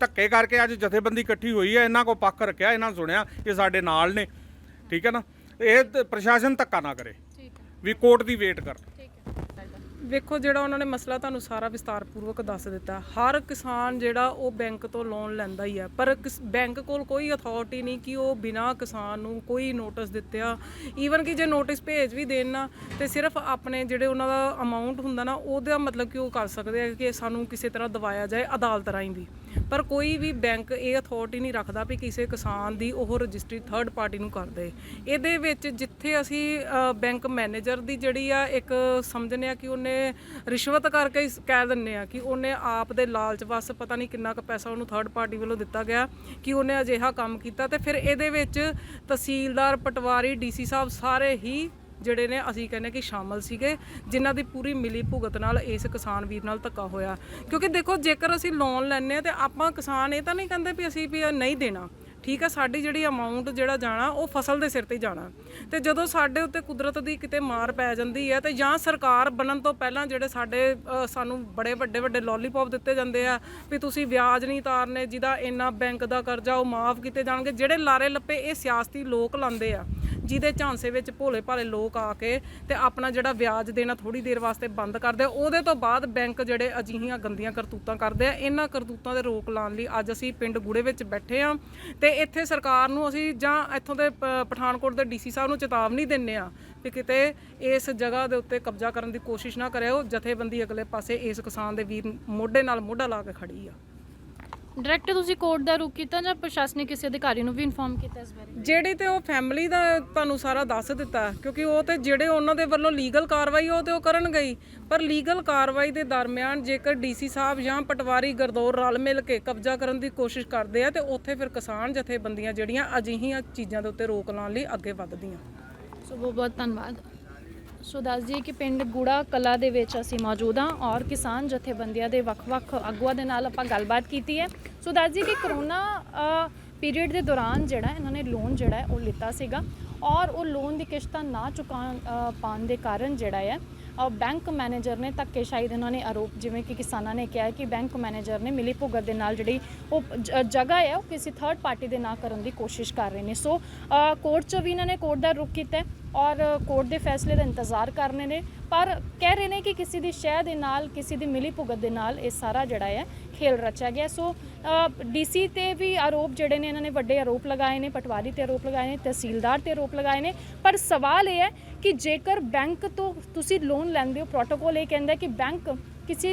ਧੱਕੇ ਕਰਕੇ ਅੱਜ ਜਥੇਬੰਦੀ ਇਕੱਠੀ ਹੋਈ ਹੈ ਇਹਨਾਂ ਕੋ ਪੱਖ ਰੱਖਿਆ ਇਹਨਾਂ ਸੁਣਿਆ ਇਹ ਸਾਡੇ ਨਾਲ ਨੇ। ਠੀਕ ਹੈ ਨਾ? ਇਹ ਪ੍ਰਸ਼ਾਸਨ ਧੱਕਾ ਨਾ ਕਰੇ। ਠੀਕ ਹੈ। ਵੀ ਕੋਰਟ ਦੀ ਵੇਟ ਕਰਨ ਹੈ ਵੇਖੋ ਜਿਹੜਾ ਉਹਨਾਂ ਨੇ ਮਸਲਾ ਤੁਹਾਨੂੰ ਸਾਰਾ ਵਿਸਤਾਰਪੂਰਵਕ ਦੱਸ ਦਿੱਤਾ। ਹਰ ਕਿਸਾਨ ਜਿਹੜਾ ਉਹ ਬੈਂਕ ਤੋਂ ਲੋਨ ਲੈਂਦਾ ਹੀ ਹੈ ਪਰ ਕਿਸ- ਬੈਂਕ ਕੋਲ ਕੋਈ ਅਥਾਰਟੀ ਨਹੀਂ ਕਿ ਉਹ ਬਿਨਾਂ ਕਿਸਾਨ ਨੂੰ ਕੋਈ ਨੋਟਿਸ ਦਿੱਤਿਆ। ਈਵਨ ਕਿ ਜੇ ਨੋਟਿਸ ਭੇਜ ਵੀ ਦੇਣ ਨਾ, ਤੇ ਸਿਰਫ ਆਪਣੇ ਜਿਹੜੇ ਉਹਨਾਂ ਦਾ ਅਮਾਉਂਟ ਹੁੰਦਾ ਨਾ, ਉਹਦਾ ਮਤਲਬ ਕਿ ਉਹ ਕਰ ਸਕਦੇ ਆ ਕਿ ਸਾਨੂੰ ਕਿਸੇ ਤਰ੍ਹਾਂ ਦਵਾਇਆ ਜਾਏ ਅਦਾਲਤ ਰਾਹੀਂ ਵੀ। ਪਰ ਕੋਈ ਵੀ ਬੈਂਕ ਇਹ ਅਥਾਰਟੀ ਨਹੀਂ ਰੱਖਦਾ ਵੀ ਕਿਸੇ ਕਿਸਾਨ ਦੀ ਉਹ ਰਜਿਸਟਰੀ ਥਰਡ ਪਾਰਟੀ ਨੂੰ ਕਰ ਦੇ। ਇਹਦੇ ਵਿੱਚ ਜਿੱਥੇ ਅਸੀਂ ਬੈਂਕ ਮੈਨੇਜਰ ਦੀ ਜਿਹੜੀ ਆ ਇੱਕ ਸਮਝਨੇ ਆ ਕਿ ਉਹਨੇ ਰਿਸ਼ਵਤ ਕਰਕੇ ਹੀ ਕਹਿ ਦਿੰਨੇ ਆ ਕਿ ਉਹਨੇ ਆਪ ਦੇ ਲਾਲਚ ਵਸ ਪਤਾ ਨਹੀਂ ਕਿੰਨਾ ਕੁ ਪੈਸਾ ਉਹਨੂੰ ਥਰਡ ਪਾਰਟੀ ਵੱਲੋਂ ਦਿੱਤਾ ਗਿਆ ਕਿ ਉਹਨੇ ਅਜਿਹਾ ਕੰਮ ਕੀਤਾ ਤੇ ਫਿਰ ਇਹਦੇ ਵਿੱਚ ਤਹਿਸੀਲਦਾਰ ਪਟਵਾਰੀ, ਡੀਸੀ ਸਾਹਿਬ ਸਾਰੇ ਹੀ ਜਿਹੜੇ ਨੇ ਅਸੀਂ ਕਹਿੰਦੇ ਕਿ ਸ਼ਾਮਲ ਸੀਗੇ, ਜਿਨ੍ਹਾਂ ਦੀ ਪੂਰੀ ਮਿਲੀ ਭੁਗਤ ਨਾਲ ਇਸ ਕਿਸਾਨ ਵੀਰ ਨਾਲ ਧੱਕਾ ਹੋਇਆ। ਕਿਉਂਕਿ ਦੇਖੋ ਜੇਕਰ ਅਸੀਂ ਲੋਨ ਲੈਣੇ ਆ ਤੇ ਆਪਾਂ ਕਿਸਾਨ ਇਹ ਤਾਂ ਨਹੀਂ ਕਹਿੰਦੇ ਵੀ ਅਸੀਂ ਵੀ ਇਹ ਨਹੀਂ ਦੇਣਾ। ਠੀਕ ਆ, ਸਾਡੀ ਜਿਹੜੀ ਅਮਾਉਂਟ ਜਿਹੜਾ ਜਾਣਾ, ਉਹ ਫਸਲ ਦੇ ਸਿਰ ਤੇ ਹੀ ਜਾਣਾ। ਤੇ ਜਦੋਂ ਸਾਡੇ ਉੱਤੇ ਕੁਦਰਤ ਦੀ ਕਿਤੇ ਮਾਰ ਪੈ ਜਾਂਦੀ ਹੈ ਤੇ ਜਾਂ ਸਰਕਾਰ ਬਣਨ ਤੋਂ ਪਹਿਲਾਂ ਜਿਹੜੇ ਸਾਡੇ ਸਾਨੂੰ ਬੜੇ ਵੱਡੇ ਵੱਡੇ ਲੋਲੀਪੌਪ ਦਿੱਤੇ ਜਾਂਦੇ ਆ, ਵੀ ਤੁਸੀਂ ਵਿਆਜ ਨਹੀਂ ਤਾਰਨੇ, ਜਿਹਦਾ ਇੰਨਾ ਬੈਂਕ ਦਾ ਕਰਜ਼ਾ, ਉਹ ਮਾਫ ਕੀਤੇ ਜਾਣਗੇ। ਜਿਹੜੇ ਲਾਰੇ ਲੱਪੇ, ਇਹ ਸਿਆਸਤੀ ਲੋਕ ਲਾਉਂਦੇ ਆ, ਜਿਹਦੇ ਝਾਂਸੇ ਵਿੱਚ ਭੋਲੇ ਭਾਲੇ ਲੋਕ ਆ ਕੇ ਤੇ ਆਪਣਾ ਜਿਹੜਾ ਵਿਆਜ ਦੇਣਾ ਥੋੜੀ ਦੇਰ ਵਾਸਤੇ ਬੰਦ ਕਰਦੇ ਉਹਦੇ ਤੋਂ ਬਾਅਦ ਬੈਂਕ ਜਿਹੜੇ ਅਜਿਹੀਆਂ ਗੰਦੀਆਂ ਕਰਤੂਤਾਂ ਕਰਦੇ ਆ, ਇਹਨਾਂ ਕਰਤੂਤਾਂ ਦੇ ਰੋਕ ਲਾਉਣ ਲਈ ਅੱਜ ਅਸੀਂ ਪਿੰਡ ਗੂੜੇ ਵਿੱਚ ਬੈਠੇ ਆ। ਤੇ ਇੱਥੇ ਸਰਕਾਰ ਨੂੰ ਅਸੀਂ ਜਾਂ ਇੱਥੋਂ ਦੇ ਪਠਾਨਕੋਟ ਦੇ ਡੀਸੀ ਸਾਹਿਬ ਨੂੰ ਚੇਤਾਵਨੀ ਦਿੰਨੇ ਆ ਕਿ ਕਿਤੇ ਇਸ ਜਗ੍ਹਾ ਦੇ ਉੱਤੇ ਕਬਜ਼ਾ ਕਰਨ ਦੀ ਕੋਸ਼ਿਸ਼ ਨਾ ਕਰਿਓ, ਜਥੇਬੰਦੀ ਅਗਲੇ ਪਾਸੇ ਇਸ ਕਿਸਾਨ ਦੇ ਵੀਰ ਮੋਢੇ ਨਾਲ ਮੋਢਾ ਲਾ ਕੇ ਖੜੀ ਆ। ਡਾਇਰੈਕਟ ਤੁਸੀਂ ਕੋਰਟ ਦਾ ਰੁਕ ਕੀਤਾ ਜਾਂ ਪ੍ਰਸ਼ਾਸਨਿਕ ਕਿਸੇ ਅਧਿਕਾਰੀ ਨੂੰ ਵੀ ਇਨਫੋਰਮ ਕੀਤਾ ਇਸ ਬਾਰੇ? ਜਿਹੜੀ ਤੇ ਉਹ ਫੈਮਿਲੀ ਦਾ ਤੁਹਾਨੂੰ ਸਾਰਾ ਦੱਸ ਦਿੱਤਾ ਕਿਉਂਕਿ ਉਹ ਤੇ ਜਿਹੜੇ ਉਹਨਾਂ ਦੇ ਵੱਲੋਂ ਲੀਗਲ ਕਾਰਵਾਈ ਉਹ ਤੇ ਉਹ ਕਰਨ ਗਈ ਪਰ ਲੀਗਲ ਕਾਰਵਾਈ ਦੇ ਦਰਮਿਆਨ ਜੇਕਰ ਡੀਸੀ ਸਾਹਿਬ ਜਾਂ ਪਟਵਾਰੀ ਗਰਦੌਰ ਰਲ ਮਿਲ ਕੇ ਕਬਜ਼ਾ ਕਰਨ ਦੀ ਕੋਸ਼ਿਸ਼ ਕਰਦੇ ਆ ਤੇ ਉੱਥੇ ਫਿਰ ਕਿਸਾਨ ਜਥੇਬੰਦੀਆਂ ਜਿਹੜੀਆਂ ਅਜਿਹੀਆਂ ਚੀਜ਼ਾਂ ਦੇ ਉੱਤੇ ਰੋਕ ਲਾਉਣ ਲਈ ਅੱਗੇ ਵੱਧਦੀਆਂ। ਸੋ ਬਹੁਤ ਬਹੁਤ ਧੰਨਵਾਦ। ਸੋ ਦੱਸ ਦਈਏ ਕਿ ਪਿੰਡ ਗੁੜਾ ਕਲਾ ਦੇ ਵਿੱਚ ਅਸੀਂ ਮੌਜੂਦ ਹਾਂ ਔਰ ਕਿਸਾਨ ਜਥੇਬੰਦੀਆਂ ਦੇ ਵੱਖ-ਵੱਖ ਆਗੂਆਂ ਦੇ ਨਾਲ ਆਪਾਂ ਗੱਲਬਾਤ ਕੀਤੀ ਹੈ। ਸੋ ਦੱਸ ਦਈਏ ਕਿ ਕਰੋਨਾ ਪੀਰੀਅਡ ਦੇ ਦੌਰਾਨ ਜਿਹੜਾ ਇਹਨਾਂ ਨੇ ਲੋਨ ਜਿਹੜਾ ਉਹ ਲਿੱਤਾ ਸੀਗਾ ਔਰ ਉਹ ਲੋਨ ਦੀ ਕਿਸ਼ਤਾਂ ਨਾ ਚੁਕਾਉਣ ਅ, ਪਾਉਣ ਦੇ ਕਾਰਨ ਜਿਹੜਾ ਹੈ ਬੈਂਕ ਮੈਨੇਜਰ ਨੇ ਧੱਕੇਸ਼ਾਹੀ ਦੇ ਉਹਨਾਂ ਨੇ ਆਰੋਪ ਜਿਵੇਂ ਕਿ ਕਿਸਾਨਾਂ ਨੇ ਕਿਹਾ ਕਿ ਬੈਂਕ ਮੈਨੇਜਰ ਨੇ ਮਿਲੀ ਭੁਗਤ ਦੇ ਨਾਲ ਜਿਹੜੀ ਉਹ ਜ- ਜਗ੍ਹਾ ਹੈ ਉਹ ਕਿਸੇ ਥਰਡ ਪਾਰਟੀ ਦੇ ਨਾਂ ਕਰਨ ਦੀ ਕੋਸ਼ਿਸ਼ ਕਰ ਰਹੇ ਨੇ। ਸੋ ਕੋਰਟ 'ਚ ਵੀ ਇਹਨਾਂ ਨੇ ਕੋਰਟ ਦਾ ਰੁਖ ਕੀਤਾ ਔਰ ਕੋਰਟ ਦੇ ਫੈਸਲੇ ਦਾ ਇੰਤਜ਼ਾਰ ਕਰਨੇ ਨੇ। ਪਰ ਕਹਿ ਰਹੇ ਨੇ ਕਿ ਕਿਸੇ ਦੀ ਸ਼ਹਿ ਦੇ ਨਾਲ, ਕਿਸੇ ਦੀ ਮਿਲੀ ਭੁਗਤ ਦੇ ਨਾਲ ਇਹ ਸਾਰਾ ਜਿਹੜਾ ਹੈ ਖੇਲ ਰਚਿਆ ਗਿਆ। ਸੋ ਡੀਸੀ ਤੇ ਵੀ ਆਰੋਪ ਜਿਹੜੇ ਨੇ, ਇਹਨਾਂ ਨੇ ਵੱਡੇ ਆਰੋਪ ਲਗਾਏ ਨੇ, ਪਟਵਾਰੀ ਤੇ ਆਰੋਪ ਲਗਾਏ ਨੇ, ਤਹਿਸੀਲਦਾਰ ਤੇ ਆਰੋਪ ਲਗਾਏ ਨੇ। ਪਰ ਸਵਾਲ ਇਹ ਹੈ ਕਿ ਜੇਕਰ ਬੈਂਕ ਤੋਂ ਤੁਸੀਂ ਲੋਨ ਲੈਂਦੇ ਹੋ ਪ੍ਰੋਟੋਕੋਲ ਇਹ ਕਹਿੰਦਾ ਕਿ ਬੈਂਕ ਕਿਸੇ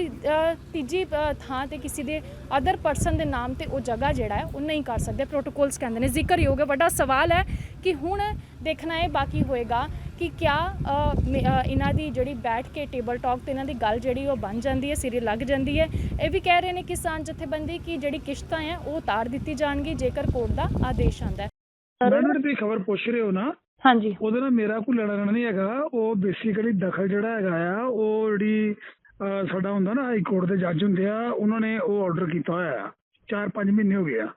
ਤੀਜੀ ਥਾਂ ਤੇ ਕਿਸੇ ਦੇ ਅਦਰ ਪਰਸਨ ਦੇ ਨਾਮ ਤੇ ਉਹ ਜਗ੍ਹਾ ਜਿਹੜਾ ਹੈ, ਉਹ ਨਹੀਂ ਕਰ ਸਕਦੇ। ਪ੍ਰੋਟੋਕੋਲਸ ਕਹਿੰਦੇ ਨੇ ਜ਼ਿਕਰਯੋਗ ਹੈ। ਵੱਡਾ ਸਵਾਲ ਹੈ ਕਿ ਹੁਣ ਦੇਖਣਾ ਇਹ ਬਾਕੀ ਹੋਏਗਾ ਕਿ ਕਿਆ ਇਹਨਾਂ ਦੀ ਜਿਹੜੀ ਬੈਠ ਕੇ ਟੇਬਲ ਟਾਕ ਤੇ ਇਹਨਾਂ ਦੀ ਗੱਲ ਜਿਹੜੀ ਉਹ ਬਣ ਜਾਂਦੀ ਹੈ ਸਿਰੇ ਲੱਗ ਜਾਂਦੀ ਹੈ। ਇਹ ਵੀ ਕਹਿ ਰਹੇ ਨੇ ਕਿਸਾਨ ਜਥੇਬੰਦੀ ਕਿ ਜਿਹੜੀ ਕਿਸ਼ਤਾਂ ਹੈ ਉਹ ਉਤਾਰ ਦਿੱਤੀ ਜਾਣਗੀ ਜੇਕਰ ਕੋਰਟ ਦਾ ਆਦੇਸ਼ ਆਂਦਾ ਹੈ। ਮੈਨੂੰ ਤੁਸੀਂ ਖਬਰ ਪੁੱਛ ਰਹੇ ਹੋ ਨਾ? ਹਾਂਜੀ। ਉਹਦੇ ਨਾਲ ਮੇਰਾ ਕੋਈ ਲੈਣਾ ਦੇਣਾ ਨਹੀਂ ਹੈਗਾ। ਉਹ ਬੇਸਿਕਲੀ ਦਖਲ ਜਿਹੜਾ ਹੈਗਾ ਆ ਉਹ ਜਿਹੜੀ ਸਾਡਾ ਹੁੰਦਾ ਨਾ ਹਾਈ ਕੋਰਟ ਦੇ ਜੱਜ ਹੁੰਦੇ ਆ ਉਹਨਾਂ ਨੇ ਉਹ ਆਰਡਰ ਕੀਤਾ ਹੋਇਆ ਆ। 4-5 ਮਹੀਨੇ ਹੋ ਗਏ ਆ।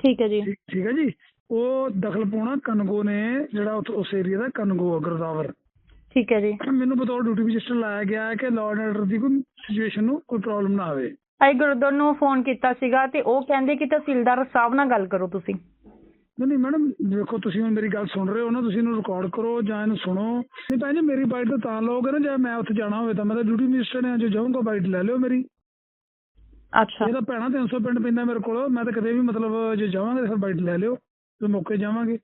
ਠੀਕ ਹੈ ਜੀ। ਠੀਕ ਹੈ ਜੀ? ਉਹ ਦਖਲ ਪਾਉਣਾ ਕਨਗੋ ਨੇ ਜਿਹੜਾ ਉਸ ਏਰੀਆ ਦਾ ਕਨਗੋ ਗੁਰਦਾਵਰ। ਠੀਕ ਹੈ ਜੀ। ਮੈਨੂੰ ਬਤੌਰ ਡਿਊਟੀ ਮੈਜਿਸਟਰ ਲਾਇਆ ਗਿਆ ਹੈ ਕਿ ਲਾਅ ਆਰਡਰ ਦੀ ਕੋਈ ਸਿਚੁਏਸ਼ਨ ਨੂੰ ਕੋਈ ਪ੍ਰੋਬਲਮ ਨਾ ਆਵੇ। ਆਈ ਗੁਰਦੁਆਰਾ ਨੂੰ ਫੋਨ ਕੀਤਾ ਸੀਗਾ ਤੇ ਉਹ ਕਹਿੰਦੇ ਕਿ ਤਹਿਸੀਲਦਾਰ ਸਾਹਿਬ ਨਾਲ ਗੱਲ ਕਰੋ ਤੁਸੀਂ। ਨਹੀਂ ਨਹੀਂ ਮੈਡਮ ਦੇਖੋ ਤੁਸੀਂ ਹੁਣ ਮੇਰੀ ਗੱਲ ਸੁਣ ਰਹੇ ਹੋ ਨਾ ਤੁਸੀਂ ਇਹਨੂੰ ਰਿਕਾਰਡ ਕਰੋ ਜਾਂ ਇਹਨੂੰ ਸੁਣੋ। ਨਹੀਂ ਤਾਂ ਜੀ ਮੇਰੀ ਬਾਈਟ ਤਾਂ ਤਾਂ ਲਓਗੇ ਨਾ ਜੇ ਮੈਂ ਉੱਥੇ ਜਾਣਾ ਹੋਵੇ ਤਾਂ। ਮੈਂ ਤਾਂ ਡਿਊਟੀ ਮਿਨਿਸਟਰ ਨੇ ਜੋ ਜਾਊਂਗਾ ਬਾਈਟ ਲੈ ਲਿਓ ਮੇਰੀ। ਅੱਛਾ। ਇਹ ਤਾਂ ਭੈਣਾ 300 ਪਿੰਡ ਪੈਂਦਾ ਮੇਰੇ ਕੋਲ ਮੈਂ ਤਾਂ ਕਦੇ ਵੀ ਮਤਲਬ ਜੇ ਜਾਵਾਂਗੇ ਤਾਂ ਫਿਰ ਬਾਈਟ ਲੈ ਲਿਓ। ਤੇ ਮੌਕੇ ਜਾਵਾਂਗੇ?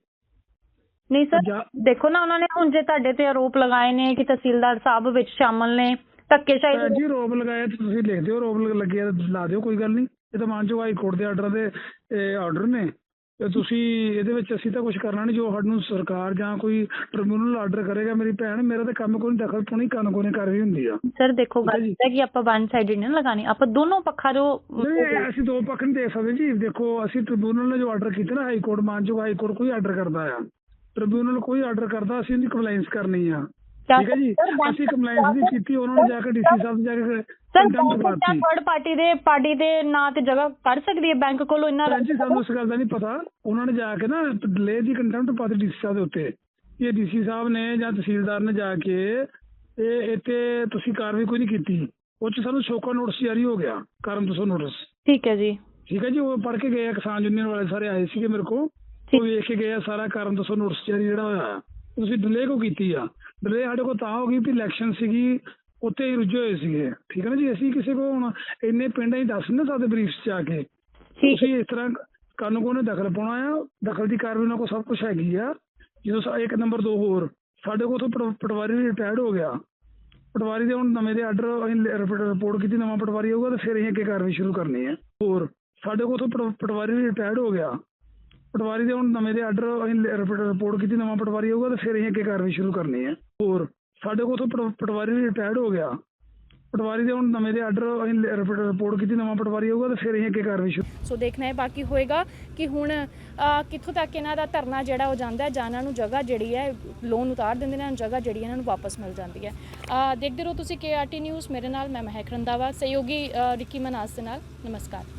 ਨਹੀਂ ਸਰ ਦੇਖੋ ਨਾ ਉਹਨਾਂ ਨੇ ਹੁਣ ਜੇ ਤੁਹਾਡੇ ਤੇ ਆਰੋਪ ਲਗਾਏ ਨੇ ਕਿ ਤਹਿਸੀਲਦਾਰ ਸਾਹਿਬ ਵਿੱਚ ਸ਼ਾਮਲ ਨੇ ਧੱਕੇਸ਼ਾਹੀ ਭੈਣ ਜੀ ਰੋਬ ਲਗਾਇਆ ਤੇ ਤੁਸੀਂ ਲਿਖ ਦਿਓ ਰੋਬ ਲੱਗੇ ਆ ਤਾਂ ਲਾ ਦਿਓ ਕੋਈ ਗੱਲ ਨਹੀਂ। ਇਹ ਤਾਂ ਮਾਨਜੋ ਹਾਈ ਕੋਰਟ ਦੇ ਆਰਡਰ ਦੇ ਆਰਡਰ ਨੇ। ਤੇ ਤੁਸੀਂ ਇਹਦੇ ਵਿੱਚ ਅਸੀਂ ਤਾਂ ਕੁਝ ਕਰਨਾ ਨਹੀਂ ਜੋ ਸਾਨੂੰ ਸਰਕਾਰ ਜਾਂ ਕੋਈ ਟ੍ਰਿਬਿਊਨਲ ਆਰਡਰ ਕਰੇਗਾ ਮੇਰੀ ਭੈਣ ਮੇਰਾ ਤਾਂ ਕੰਮ ਕੋਈ ਦਖਲ ਪਾਉਣੀ ਕਾਨੂੰਨ ਕੋਈ ਕਾਰਵਾਈ ਹੁੰਦੀ ਆ। ਸਰ ਦੇਖੋ ਗੱਲ ਹੈ ਕਿ ਆਪਾਂ ਵਨ ਸਾਈਡਡ ਨਹੀਂ ਲਗਾਣੀ ਆਪਾਂ ਦੋਨੋਂ ਪੱਖਾਂ ਜੋ ਅਸੀਂ ਦੋ ਪੱਖ ਨਹੀਂ ਦੇ ਸਕਦੇ ਜੀ। ਦੇਖੋ ਅਸੀਂ ਟ੍ਰਿਬਿਊਨਲ ਨੇ ਜੋ ਆਰਡਰ ਕੀਤਾ ਨਾ ਹਾਈ ਕੋਰਟ ਮਾਨਯੋਗ ਹਾਈ ਕੋਰਟ ਕੋਈ ਆਰਡਰ ਕਰਦਾ ਆ। ਟ੍ਰਿਬਿਊਨਲ ਕੋਈ ਆਰਡਰ ਕਰਦਾ ਅਸੀਂ ਉਹਦੀ ਕੰਪਲਾਈਂਸ ਕਰਨੀ ਆ। ਠੀਕ ਹੈ ਜੀ? ਅਸੀਂ ਕੀਤੀ ਉਹਨਾਂ ਨੇ ਜਾ ਕੇ ਡੀਸੀ ਸਾਹਿਬ ਤੋਂ ਜਾ ਕੇ ਸਰ ਕੰਟੈਂਪਟ ਬੈਂਕ ਪਾਤੀ ਥਰਡ ਪਾਰਟੀ ਦੇ ਪਾਰਟੀ ਦੇ ਨਾਂ ਤੇ ਜਗ੍ਹਾ ਕਰ ਸਕਦੀ ਹੈ ਬੈਂਕ ਕੋਲੋਂ ਇੰਨਾ ਹਾਂਜੀ ਸਾਨੂੰ ਇਸ ਗੱਲ ਦਾ ਨਹੀਂ ਪਤਾ। ਉਹਨਾਂ ਨੇ ਜਾ ਕੇ ਨਾ ਡਿਲੇ ਦੀ ਕੰਟੈਂਪਟ ਪਾਤੀ ਡੀਸੀ ਸਾਹਿਬ ਦੇ ਉੱਤੇ। ਇਹ ਡੀਸੀ ਸਾਹਿਬ ਨੇ ਜਾਂ ਤਹਿਸੀਲਦਾਰ ਨੇ ਜਾ ਕੇ ਇਹ ਇੱਥੇ ਤੁਸੀਂ ਕਾਰਵਾਈ ਕੋਈ ਨਹੀਂ ਕੀਤੀ। ਉਹ ਚ ਸਾਨੂੰ ਸ਼ੋਕਾ ਨੋਟਿਸ ਜਾਰੀ ਹੋ ਗਿਆ ਕਾਰਨ ਦੱਸੋ ਨੋਟਿਸ ਠੀਕ ਹੈ ਜੀ। ਠੀਕ ਹੈ ਜੀ ਉਹ ਪੜ੍ਹ ਕੇ ਗਏ ਆ ਕਿਸਾਨ ਯੂਨੀਅਨ ਵਾਲੇ ਸਾਰੇ ਆਏ ਸੀਗੇ ਮੇਰੇ ਕੋਲ। ਉਹ ਵੇਖ ਕੇ ਗਏ ਆ ਸਾਰਾ ਕਾਰਨ ਦੱਸੋ ਨੋਟਿਸ ਜਾਰੀ ਜਿਹੜਾ ਹੋਇਆ। ਤੁਸੀਂ ਡਿਲੇ ਕੋ ਕੀਤੀ ਆ? ਡਿਲੇ ਸਾਡੇ ਕੋਲ ਤਾਂ ਹੋ ਗਈ ਵੀ ਇਲੈਕਸ਼ਨ ਸੀਗੀ ਉੱਥੇ ਹੀ ਰੁੱਝੇ ਹੋਏ ਸੀਗੇ। ਠੀਕ ਹੈ ਨਾ ਜੀ? ਅਸੀਂ ਕਿਸੇ ਕੋ ਹੁਣ ਇੰਨੇ ਪਿੰਡਾਂ ਹੀ ਦੱਸ ਨਹੀਂ ਸਕਦੇ ਬਰੀਫਸ ਚ ਆ ਕੇ। ਤੁਸੀਂ ਇਸ ਤਰ੍ਹਾਂ ਕਾਨੂੰਨ ਕੋ ਨੇ ਦਖਲ ਪਾਉਣਾ ਆ ਦਖਲ ਦੀ ਕਾਰਵਾਈ ਉਹਨਾਂ ਕੋਲ ਸਭ ਕੁਝ ਹੈਗੀ ਆ। ਜਦੋਂ ਇੱਕ ਨੰਬਰ ਦੋ ਹੋਰ ਸਾਡੇ ਕੋਲ ਤੋਂ ਪਟ- ਪਟਵਾਰੀ ਰਿਟਾਇਰਡ ਹੋ ਗਿਆ। ਪਟਵਾਰੀ ਦੇ ਹੁਣ ਨਵੇਂ ਦੇ ਆਰਡਰ ਅਸੀਂ ਰਿਪੋਰਟ ਕੀਤੀ ਨਵਾਂ ਪਟਵਾਰੀ ਆਊਗਾ ਤੇ ਫਿਰ ਅਸੀਂ ਅੱਗੇ ਕਾਰਵਾਈ ਸ਼ੁਰੂ ਕਰਨੀ ਹੈ ਹੋਰ ਸਾਡੇ ਕੋਲ ਤੋਂ ਪਟ- ਪਟਵਾਰੀ ਰਿਟਾਇਰਡ ਹੋ ਗਿਆ। ਪਟਵਾਰੀ ਦੇ ਹੁਣ ਨਵੇਂ ਦੇ ਆਰਡਰ ਅਸੀਂ ਰਿਪੋਰਟ ਕੀਤੀ, ਨਵਾਂ ਪਟਵਾਰੀ ਆਊਗਾ ਤੇ ਫਿਰ ਅਸੀਂ ਅੱਗੇ ਕਾਰਵਾਈ ਸ਼ੁਰੂ ਕਰਨੀ ਹੈ। ਹੋਰ, ਸਾਡੇ ਕੋਲ ਤੋਂ ਪਟਵਾਰੀ ਰਿਟਾਇਰਡ ਹੋ ਗਿਆ। ਪਟਵਾਰੀ ਦੇ ਹੁਣ ਨਵੇਂ ਦੇ ਆਰਡਰ ਅਸੀਂ ਰਿਪੋਰਟ ਕੀਤੀ, ਨਵਾਂ ਪਟਵਾਰੀ ਆਊਗਾ ਤੇ ਫਿਰ ਅਸੀਂ ਅੱਗੇ ਕਾਰਵਾਈ ਸ਼ੁਰੂ ਸੋ ਦੇਖਣਾ ਹੈ ਬਾਕੀ ਹੋਏਗਾ ਕਿ ਹੁਣ ਕਿੱਥੋਂ ਤੱਕ ਇਹਨਾਂ ਦਾ ਧਰਨਾ ਜਿਹੜਾ ਉਹ ਜਾਂਦਾ ਹੈ, ਜਾਂ ਨੂੰ ਜਗ੍ਹਾ ਜਿਹੜੀ ਹੈ ਲੋਨ ਉਤਾਰ ਦਿੰਦੇ ਨੇ ਇਹਨਾਂ ਜਗ੍ਹਾ ਜਿਹੜੀ ਇਹਨਾਂ ਨੂੰ ਵਾਪਸ ਮਿਲ ਜਾਂਦੀ ਹੈ। ਦੇਖਦੇ ਰਹੋ ਤੁਸੀਂ ਕੇਆਰਟੀ ਨਿਊਜ਼ ਮੇਰੇ ਨਾਲ ਮੈਂ ਮਹਿਕ ਰੰਦਾਵਾ ਸਹਿਯੋਗੀ ਰਿੱਕੀ ਮਨਾਸ ਦੇ ਨਾਲ। ਨਮਸਕਾਰ।